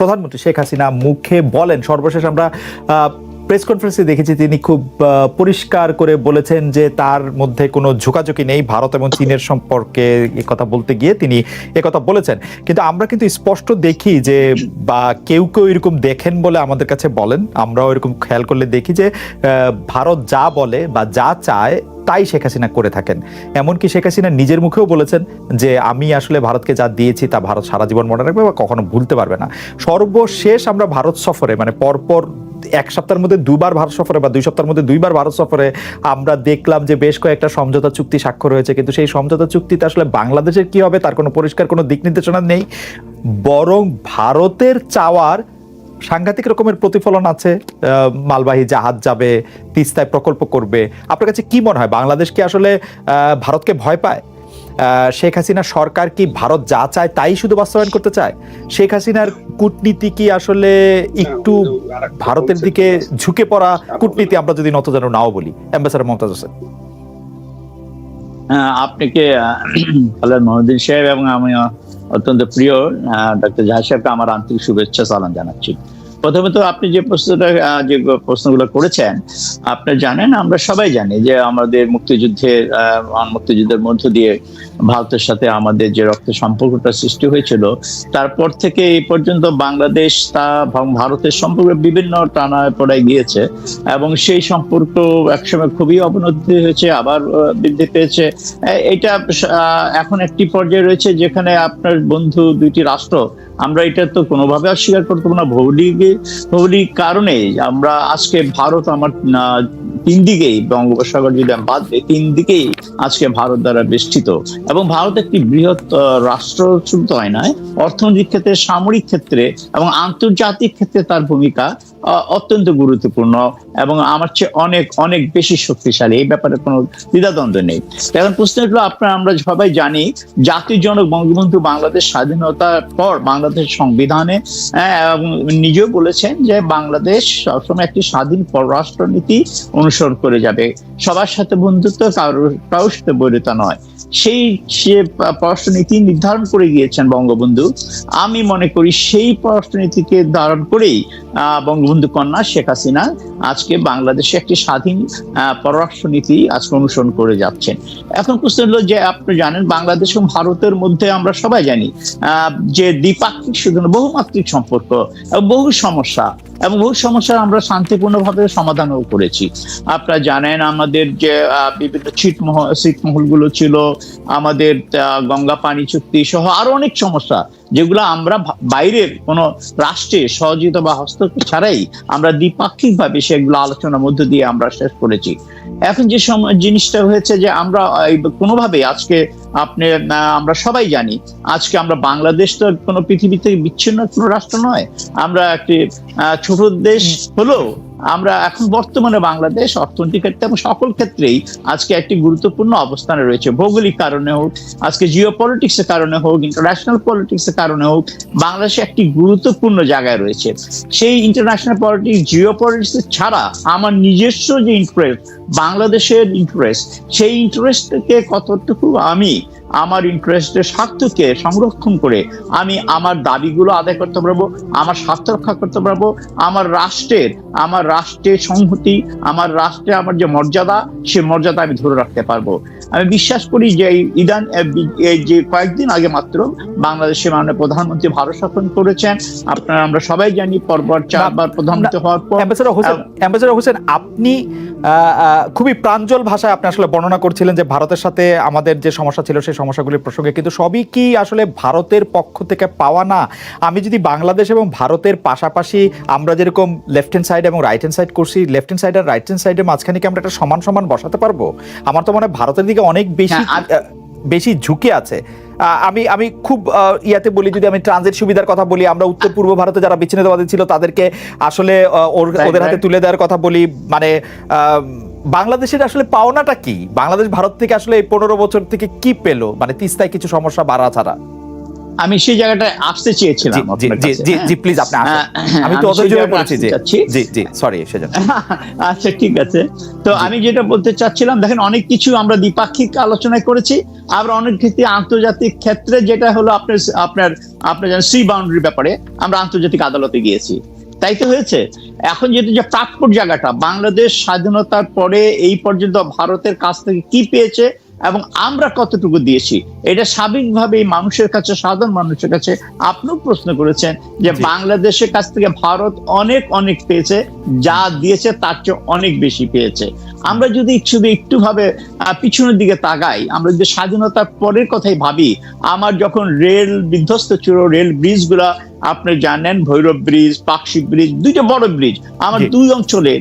প্রধানমন্ত্রী শেখ হাসিনা মুখে বলেন। সর্বশেষ আমরা প্রেস কনফারেন্সে দেখেছি তিনি খুব পরিষ্কার করে বলেছেন যে তার মধ্যে কোনো ঝোঁকাঝুঁকি নেই। ভারত এবং চীনের সম্পর্কে কথা বলতে গিয়ে তিনি কথা বলেছেন। কিন্তু আমরা কিন্তু স্পষ্ট দেখি যে, বা কেউ কেউ এরকম দেখেন বলে আমাদের কাছে বলেন। আমরাও এরকম খেয়াল করলে দেখি যে ভারত যা বলে বা যা চায় তাই শেখ হাসিনা করে থাকেন। এমনকি শেখ হাসিনা নিজের মুখেও বলেছেন যে, আমি আসলে ভারতকে যা দিয়েছি তা ভারত সারা জীবন মনে রাখবে বা কখনো ভুলতে পারবে না। সর্বশেষ আমরা ভারত সফরে মানে পরপর এক সপ্তাহের মধ্যে দুবার ভারত সফরে বা দুই সপ্তাহের মধ্যে দুইবার ভারত সফরে আমরা দেখলাম যে, বেশ কয়েকটা সমঝোতা চুক্তি স্বাক্ষর হয়েছে। কিন্তু সেই সমঝোতা চুক্তিতে আসলে বাংলাদেশের কি হবে তার কোনো পরিষ্কার কোনো দিক নির্দেশনা নেই। বরং ভারতের চাওয়ার সাংঘাতিক রকমের প্রতিফলন আছে মালবাহী জাহাজ যাবে, তিস্তায় প্রকল্প করবে। আপনার কাছে কি মনে হয়? বাংলাদেশ কি আসলে ভারতকে ভয় পায়? শেখ হাসিনা সরকার কি ভারত যা চায় তাই শুধু বাস্তবায়ন করতে চায়? শেখ হাসিনার কূটনীতি কি আসলে একটু ভারতের দিকে ঝুঁকে পড়া কূটনীতি আমরা যদি নত যেন নাও বলি? অ্যাম্বাসাডার মমতাজ হোসেন। আপনাকে খালেদ মহদিন সাহেব এবং আমি অত্যন্ত প্রিয় ডাক্তার জাহাজ সাহেবকে আমার আন্তরিক শুভেচ্ছা, সালাম জানাচ্ছি। প্রথমত আপনি যে প্রশ্নটা যে প্রশ্নগুলো করেছেন, আপনি জানেন, আমরা সবাই জানি যে আমাদের মুক্তিযুদ্ধের মুক্তিযুদ্ধের মধ্য দিয়ে ভারতের সাথে আমাদের যে রক্ত সম্পর্কটা সৃষ্টি হয়েছিল, তারপর থেকে এই পর্যন্ত বাংলাদেশ তা ভারতের সম্পর্কে বিভিন্ন টানায় পড়ায় গিয়েছে এবং সেই সম্পর্ক একসময় খুবই অবনতি হয়েছে, আবার বৃদ্ধি পেয়েছে। এটা এখন একটি পর্যায়ে রয়েছে যেখানে আপনার বন্ধু দুইটি রাষ্ট্র, আমরা এটা তো কোনোভাবে অস্বীকার করতে না, ভৌগোলিক ভৌগোলিক কারণে আমরা আজকে ভারত আমার তিন দিকেই বঙ্গোপসাগর যদি বাদ দিই তিন দিকেই আজকে ভারত দ্বারা বেষ্টিত। এবং ভারত একটি বৃহৎ রাষ্ট্র শুধু হয় নয়, অর্থনৈতিক ক্ষেত্রে, সামরিক ক্ষেত্রে এবং আন্তর্জাতিক ক্ষেত্রে তার ভূমিকা অত্যন্ত গুরুত্বপূর্ণ এবং আমার চেয়ে অনেক অনেক বেশি শক্তিশালী। এই ব্যাপারে কোনো দ্বিধাদ্বন্দ্ব নেই। এখন প্রশ্ন হলো, আপনারা, আমরা সবাই জানি জাতির জনক বঙ্গবন্ধু বাংলাদেশ স্বাধীনতার পর বাংলাদেশ সংবিধানে নিজেও বলেছেন যে বাংলাদেশ সবসময় একটি স্বাধীন পররাষ্ট্রনীতি অনুসরণ করে যাবে। সবার সাথে বন্ধুত্ব কারোর কারোর সাথে বৈরিতা নয়। সেই সে পররাষ্ট্রনীতি নির্ধারণ করে গিয়েছেন বঙ্গবন্ধু। আমি মনে করি সেই পররাষ্ট্রনীতিকে ধারণ করেই বঙ্গবন্ধু কন্যা শেখ হাসিনা আজকে বাংলাদেশে একটি স্বাধীন পররাষ্ট্রনীতি আজকে অনুসরণ করে যাচ্ছেন। এখন প্রশ্ন হলো যে, আপনি জানেন বাংলাদেশ এবং ভারতের মধ্যে আমরা সবাই জানি যে দ্বিপাক্ষিক শুধু বহুমাত্রিক সম্পর্ক বহু সমস্যা এবং বহু সমস্যা আমরা শান্তিপূর্ণভাবে সমাধানও করেছি। আপনারা জানেন আমাদের যে বিভিন্ন ছিটমহল ছিটমহলগুলো ছিল আমাদের গঙ্গা পানি চুক্তি সহ আরও অনেক সমস্যা যেগুলো আমরা বাইরের কোনো রাষ্ট্রে সহযোগিতা বা হস্তক্ষেপ ছাড়াই আমরা দ্বিপাক্ষিক ভাবে সেগুলো আলোচনার মধ্য দিয়ে আমরা শেষ করেছি। এখন যে জিনিসটা হয়েছে যে আমরা কোনোভাবে আজকে আপনি আমরা সবাই জানি আজকে আমরা বাংলাদেশ তো কোনো পৃথিবী থেকে বিচ্ছিন্ন কোনো রাষ্ট্র নয়। আমরা একটি ছোট দেশ হলেও আমরা এখন বর্তমানে বাংলাদেশ অর্থনৈতিক ক্ষেত্রে এবং সকল ক্ষেত্রেই আজকে একটি গুরুত্বপূর্ণ অবস্থানে রয়েছে। ভৌগোলিক কারণে হোক, আজকে জিও পলিটিক্সের কারণে হোক ইন্টারন্যাশনাল পলিটিক্সের কারণে হোক, বাংলাদেশ একটি গুরুত্বপূর্ণ জায়গায় রয়েছে। সেই ইন্টারন্যাশনাল পলিটিক্স জিও পলিটিক্স ছাড়া আমার নিজস্ব যে ইন্টারেস্ট বাংলাদেশের ইন্টারেস্ট সেই ইন্টারেস্টকে কতটুকু আমি আমার ইন্টারেস্টের স্বার্থকে সংরক্ষণ করে আমি আমার দাবিগুলো আদায় করতে পারব আমার স্বার্থ রক্ষা করতে পারব আমার রাষ্ট্রের আমার রাষ্ট্রের সংহতি আমার রাষ্ট্রে আমার যে মর্যাদা সে মর্যাদা আমি ধরে রাখতে পারব। আমি বিশ্বাস করি যে এই ইদান এই যে কয়েকদিন আগে মাত্র বাংলাদেশের মাননীয় প্রধানমন্ত্রী ভারত শাসন করেছেন। আপনারা আমরা সবাই জানি পরপর চারবার প্রধানমন্ত্রী হওয়ার পর অ্যাম্বাসেডর হোসেন আপনি খুবই প্রাঞ্জল ভাষায় আপনি আসলে বর্ণনা করছিলেন যে ভারতের সাথে আমাদের যে সমস্যা ছিল সেই সমস্যাগুলির প্রসঙ্গে। কিন্তু সবই কি আসলে ভারতের পক্ষ থেকে পাওয়া না? আমি যদি বাংলাদেশ এবং ভারতের পাশাপাশি আমরা যেরকম লেফট হ্যান্ড সাইড এবং রাইট হ্যান্ড সাইড করছি লেফট হ্যান্ড সাইড আর রাইট হ্যান্ড সাইডের মাঝখানে কি আমরা একটা সমান সমান বসাতে পারব? আমার তো মনে হয় ভারতের দিকে অনেক বেশি হ্যাঁ, আহ, বেশি ঝুঁকি আছে। আমি আমি খুব ইয়াতে বলি যদি আমি ট্রানজিট সুবিধার কথা বলি আমরা উত্তর পূর্ব ভারতে যারা বিচ্ছিন্নতাবাদী ছিল তাদেরকে আসলে ওদের হাতে তুলে দেওয়ার কথা বলি মানে আহ, বাংলাদেশের আসলে পাওনাটা কি? বাংলাদেশ ভারত থেকে আসলে এই পনেরো বছর থেকে কি পেল? মানে তিস্তায় কিছু সমস্যা বাড়া ছাড়া। আমি সেই জায়গাটায় আসতে চেয়েছিলাম জি জি হ্যাঁ। প্লিজ আপনি হ্যাঁ, আমি তো আমি পড়েছি জি জি সরি সেজন্য আচ্ছা ঠিক আছে। তো আমি যেটা বলতে চাচ্ছিলাম দেখেন অনেক কিছু আমরা দ্বিপাক্ষিক আলোচনায় করেছি আবার অনেক ক্ষেত্রে আন্তর্জাতিক ক্ষেত্রে যেটা হলো আপনার আপনার আপনার জানেন সি বাউন্ডারি ব্যাপারে আমরা আন্তর্জাতিক আদালতে গিয়েছি। তাই তো হয়েছে। এখন যেটা যে প্রাপ্য জায়গাটা বাংলাদেশ স্বাধীনতার পরে এই পর্যন্ত ভারতের কাছ থেকে কি পেয়েছে এবং আমরা কতটুকু দিয়েছি? এটা স্বাভাবিকভাবেই মানুষের কাছে সাধারণ মানুষের কাছে আপনিও প্রশ্ন করেছেন যে বাংলাদেশের কাছ থেকে ভারত অনেক অনেক পেয়েছে যা দিয়েছে তার চেয়ে অনেক বেশি পেয়েছে। আমরা যদি শুধু একটু ভাবে পিছনের দিকে তাকাই আমরা যদি স্বাধীনতার পরের কথাই ভাবি আমার যখন রেল বিধ্বস্ত ছিল রেল ব্রিজগুলা আপনি জানেন ভৈরব ব্রিজ পাকশি ব্রিজ দুইটা বড় ব্রিজ। আমার দুই অঞ্চলে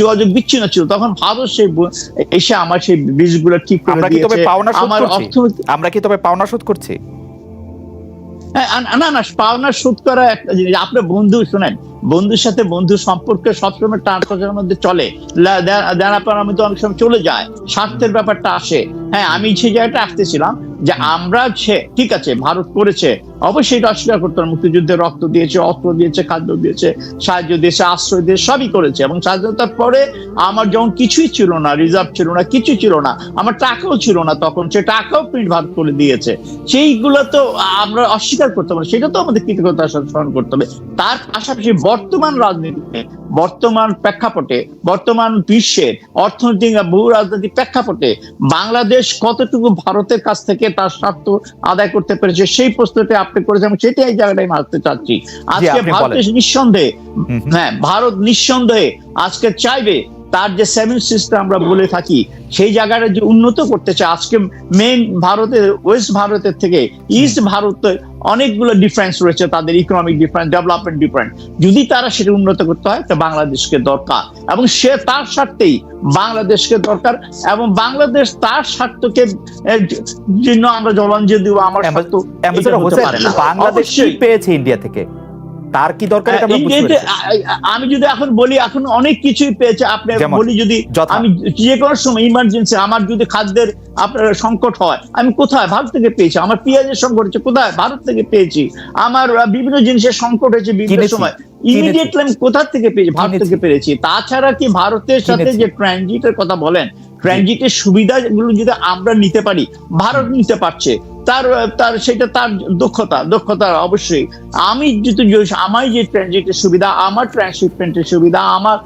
যোগাযোগ বিচ্ছিন্ন ছিল। তখন ভারত সেই এসে আমার সেই ব্রিজগুলো ঠিক করে আমরা কি তবে দিয়েছে। আমার করছি? আমরা কি তবে পাওনা শোধ করছি? হ্যাঁ, না না পাওনা শোধ করা একটা জিনিস। আপনার বন্ধু শোনেন বন্ধুর সাথে বন্ধু সম্পর্কে সবসময় টান মধ্যে চলে। পাওনার মধ্যে অনেক সময় চলে যায়। স্বার্থের ব্যাপারটা আসে। হ্যাঁ আমি সেই জায়গাটা আসতেছিলাম যে আমরা ঠিক আছে ভারত করেছে। অবশ্যই এটা অস্বীকার করতে হবে। মুক্তিযুদ্ধে রক্ত দিয়েছে, অস্ত্র দিয়েছে, খাদ্য দিয়েছে, সাহায্য দিয়েছে, আশ্রয় দিয়ে সবই করেছে। এবং স্বাধীনতার পরে আমার যখন কিছুই ছিল না রিজার্ভ ছিল না, কিছু ছিল না, আমার টাকাও ছিল না তখন, সে টাকাও প্রিন্ট ভারত করে দিয়েছে। সেইগুলো তো আমরা অস্বীকার করতে পারি সেটা তো আমাদের কৃতজ্ঞতার সাথে স্মরণ করতে হবে। তার পাশাপাশি বর্তমান রাজনীতিতে, বর্তমান প্রেক্ষাপটে, বর্তমান বিশ্বের অর্থনৈতিক বহু রাজনৈতিক প্রেক্ষাপটে বাংলাদেশ কতটুকু ভারতের কাছ থেকে তার স্বার্থ আদায় করতে পেরেছে সেই প্রশ্নটা আপনি করেছেন এবং সেটাই এই জায়গাটাই মারতে চাচ্ছি আজকে ভারত নিঃসন্দেহে। হ্যাঁ ভারত নিঃসন্দেহে আজকে চাইবে তার যে সেভেন সিস্টেম আমরা বলে থাকি সেই জায়গাটা যে উন্নত করতে চায় আজকে মেন ভারতের ওয়েস্ট ভারতের থেকে ইস্ট ভারতে অনেকগুলো ডিফারেন্স রয়েছে তাদের ইকোনমিক ডিফারেন্স ডেভেলপমেন্ট ডিফারেন্স যদি তারা সেটা উন্নত করতে হয় তো বাংলাদেশকে দরকার এবং সে তার স্বার্থেই বাংলাদেশকে দরকার এবং বাংলাদেশ তার স্বার্থকে জন্য আমরা জলাঞ্জলি দিব আমার স্বার্থ। বাংলাদেশ পেয়েছে ইন্ডিয়া থেকে তার কি দরকার এটা আমি যদি এখন বলি এখন অনেক কিছুই পেয়েছে আপনি বলি যদি আমি যে কোনো সময় ইমার্জেন্সি আমার যদি খাদ্যের আপনার সংকট হয় আমি কোথায়? ভারত থেকে পেয়েছি। আমার পেঁয়াজের সংকট হচ্ছে কোথায়? ভারত থেকে পেয়েছি। আমার বিভিন্ন জিনিসের সংকট হয়েছে বিভিন্ন সময়। ইমিডিয়েটলি আমি কোথা থেকে পেয়েছি? ভারত থেকে পেরেছি। তাছাড়া কি ভারতের সাথে যে ট্রানজিটের কথা বলেন ট্রানজিটের সুবিধাগুলো যদি আমরা নিতে পারি ভারত নিতে পারছে। তার তার সেটা তার দক্ষতা দক্ষতা অবশ্যই। আমি যদি আমার যে ট্রানজিটের সুবিধা আমার ট্রান্সশিপমেন্টের সুবিধা আমার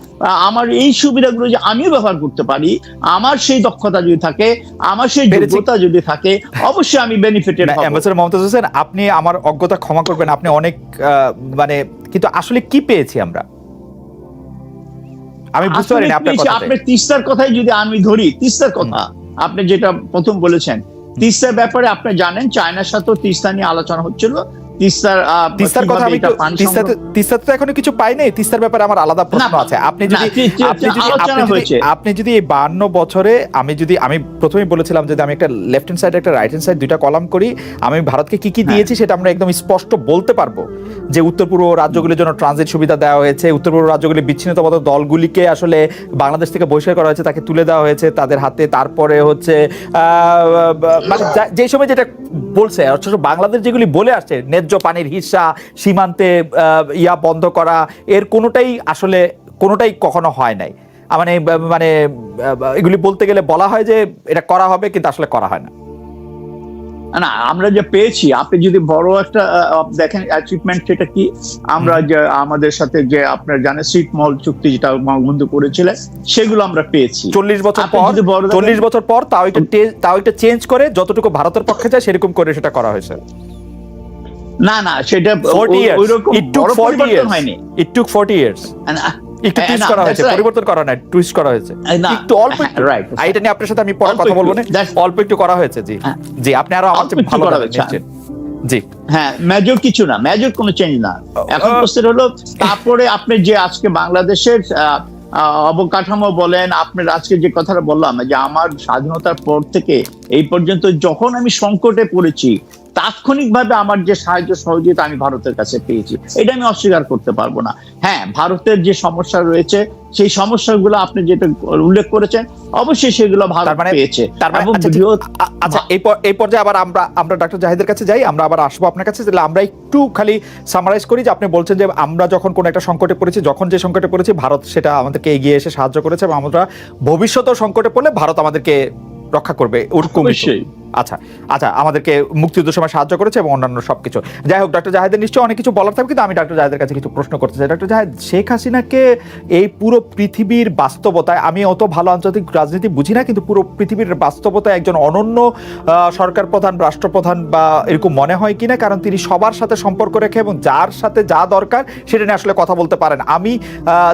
আমার এই সুবিধাগুলো যে আমিও ব্যবহার করতে পারি আমার সেই দক্ষতা যদি থাকে আমার সেই। যোগ্যতা যদি থাকে অবশ্যই আমি বেনিফিটেড না, হব অ্যাম্বাসেডর মমতাজ হোসেন আপনি আমার অজ্ঞতা ক্ষমা করবেন আপনি অনেক মানে কিন্তু আসলে কি পেয়েছি আমরা? আমি বুঝতে পারিনি আপনার কথা আপনার তিস্তার কথাই যদি আমি ধরি তিস্তার কথা আপনি যেটা প্রথম বলেছেন তিস্তার ব্যাপারে আপনি জানেন চায়নার সাথেও তিস্তা নিয়ে আলোচনা হচ্ছিল। তিস্তার তিস্তার কথা আমি তিস্তাতে তিস্তাতে তো এখনও কিছু পাই নাই। তিস্তার ব্যাপারে আমার আলাদা প্রশ্ন আছে। আপনি যদি আপনি যদি আপনি যদি- যদি এই বান্ন বছরে আমি যদি আমি প্রথমেই বলেছিলাম যে আমি একটা লেফট হ্যান্ড সাইড একটা রাইট হ্যান্ড সাইড দুইটা কলাম করি। আমি ভারতকে কি কি হ্যাঁ। দিয়েছি সেটা আমরা একদম স্পষ্ট বলতে পারব। যে উত্তর পূর্ব রাজ্যগুলির জন্য ট্রানজিট সুবিধা দেওয়া হয়েছে উত্তর পূর্ব রাজ্যগুলি বিচ্ছিন্নতাবাদ দলগুলিকে আসলে বাংলাদেশ থেকে বহিষ্কার করা হয়েছে তাকে তুলে দেওয়া হয়েছে তাদের হাতে। তারপরে হচ্ছে আহ, মানে যা- সময় যেটা বলছে অথচ বাংলাদেশ যেগুলি বলে আসছে ন্যায্য পানির হিস্সা সীমান্তে ইয়া বন্ধ করা এর কোনোটাই আসলে কোনোটাই কখনো হয় নাই। মানে মানে এগুলি বলতে গেলে বলা হয় যে এটা করা হবে কিন্তু আসলে করা হয় না। না আমরা যে পেয়েছি আপনি যদি বড় একটা দেখেন অ্যাচিভমেন্ট সেটা কি? আমরা যে আমাদের সাথে যে আপনার জানেন সিট মল চুক্তি যেটা বন্ধু করেছিলেন সেগুলো আমরা পেয়েছি। চল্লিশ বছর পর চল্লিশ বছর পর তাও একটা তাও একটা চেঞ্জ করে যতটুকু ভারতের পক্ষে যায় সেরকম করে সেটা করা হয়েছে। না না সেটা 40 ও- years. ওইরকম It took বড় 40 পরিবর্তন years. হয়নি। It took 40 years. না, একটু টুইস্ট করা হয়েছে পরিবর্তন করা নাই টুইস্ট করা হয়েছে। একটু অল্প হ্যাঁ, একটু এটা নিয়ে আপনার সাথে আমি পরে কথা বলব না। অল্প একটু করা হয়েছে জি। হ্যাঁ। জি আপনি আরও আমার চেয়ে ভালো করা জানেন জি। হ্যাঁ মেজর কিছু না মেজর কোনো চেঞ্জ না। এখন প্রশ্ন হলো তারপরে আপনি যে আজকে বাংলাদেশের অবকাঠামো বলেন আপনার আজকে যে কথাটা বললাম যে আমার স্বাধীনতার পর থেকে এই পর্যন্ত যখন আমি সংকটে পড়েছি তাৎক্ষণিকভাবে আমার যে সাহায্য সহযোগিতা আমি ভারতের কাছে পেয়েছি এটা আমি অস্বীকার করতে পারব না। হ্যাঁ ভারতের যে সমস্যা রয়েছে সেই সমস্যাগুলো আপনি যেটা উল্লেখ করেছেন অবশ্যই সেগুলো ভারত মানে- পেয়েছে। মানে আচ্ছা, আচ্ছা এই এই পর্যায়ে আবার আমরা আমরা ডক্টর জাহিদের কাছে যাই আমরা আবার আসব আপনার কাছে তাহলে আমরা একটু খালি সামারাইজ করি যে আপনি বলছেন যে আমরা যখন কোনো একটা সংকটে পড়েছি যখন যে সংকটে পড়েছি ভারত সেটা আমাদেরকে এগিয়ে এসে সাহায্য করেছে এবং আমরা ভবিষ্যতেও সংকটে পড়লে ভারত আমাদেরকে রক্ষা করবে ওরকম অবশ্যই। আচ্ছা আচ্ছা আমাদেরকে মুক্তিযুদ্ধের সময় সাহায্য করেছে এবং অন্যান্য সব কিছু যাই হোক ডক্টর জাহেদের নিশ্চয়ই অনেক কিছু বলার থাকবে, কিন্তু আমি ডক্টর জাহেদের কাছে কিছু প্রশ্ন করতে চাই। ডক্টর জাহেদ, শেখ হাসিনাকে এই পুরো পৃথিবীর বাস্তবতায়, আমি অত ভালো আন্তর্জাতিক রাজনীতি বুঝি না, কিন্তু পুরো পৃথিবীর বাস্তবতায় একজন অনন্য সরকার প্রধান, রাষ্ট্রপ্রধান বা এরকম মনে হয় কিনা, কারণ তিনি সবার সাথে সম্পর্ক রেখে এবং যার সাথে যা দরকার, সেটা নিয়ে আসলে কথা বলতে পারেন। আমি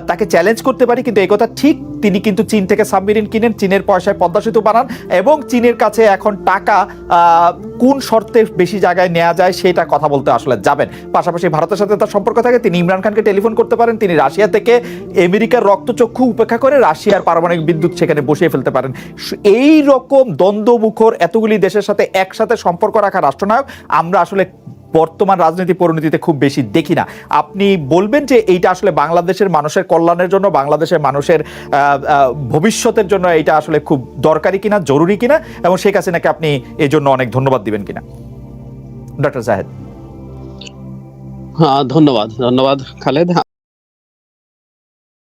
তাকে চ্যালেঞ্জ করতে পারি, কিন্তু এই কথা ঠিক, তিনি কিন্তু চীন থেকে সাবমেরিন কিনেন, চীনের পয়সায় পদ্মা সেতু বানান এবং চীনের কাছে এখন টাকা আহ, কোন শর্তে বেশি জায়গায় নেওয়া যায় সেটা কথা বলতে আসলে যাবেন। পাশাপাশি ভারতের সাথে তার সম্পর্ক থাকে তিনি ইমরান খানকে টেলিফোন করতে পারেন তিনি রাশিয়া থেকে আমেরিকার রক্তচক্ষু উপেক্ষা করে রাশিয়ার পারমাণবিক বিদ্যুৎ সেখানে বসিয়ে ফেলতে পারেন। এই রকম দ্বন্দ্বমুখর এতগুলি দেশের সাথে একসাথে সম্পর্ক রাখা রাষ্ট্রনায়ক আমরা আসলে বর্তমান রাজনীতি পরিণতিতে খুব বেশি দেখি না। আপনি বলবেন যে এইটা আসলে বাংলাদেশের মানুষের কল্যাণের জন্য, বাংলাদেশের মানুষের ভবিষ্যতের জন্য এইটা আসলে খুব দরকারি কিনা, জরুরি কিনা এবং সে কাছে নাকি আপনি এই জন্য অনেক ধন্যবাদ দিবেন কিনা? ডক্টর জাহেদ। হ্যাঁ ধন্যবাদ ধন্যবাদ খালেদ।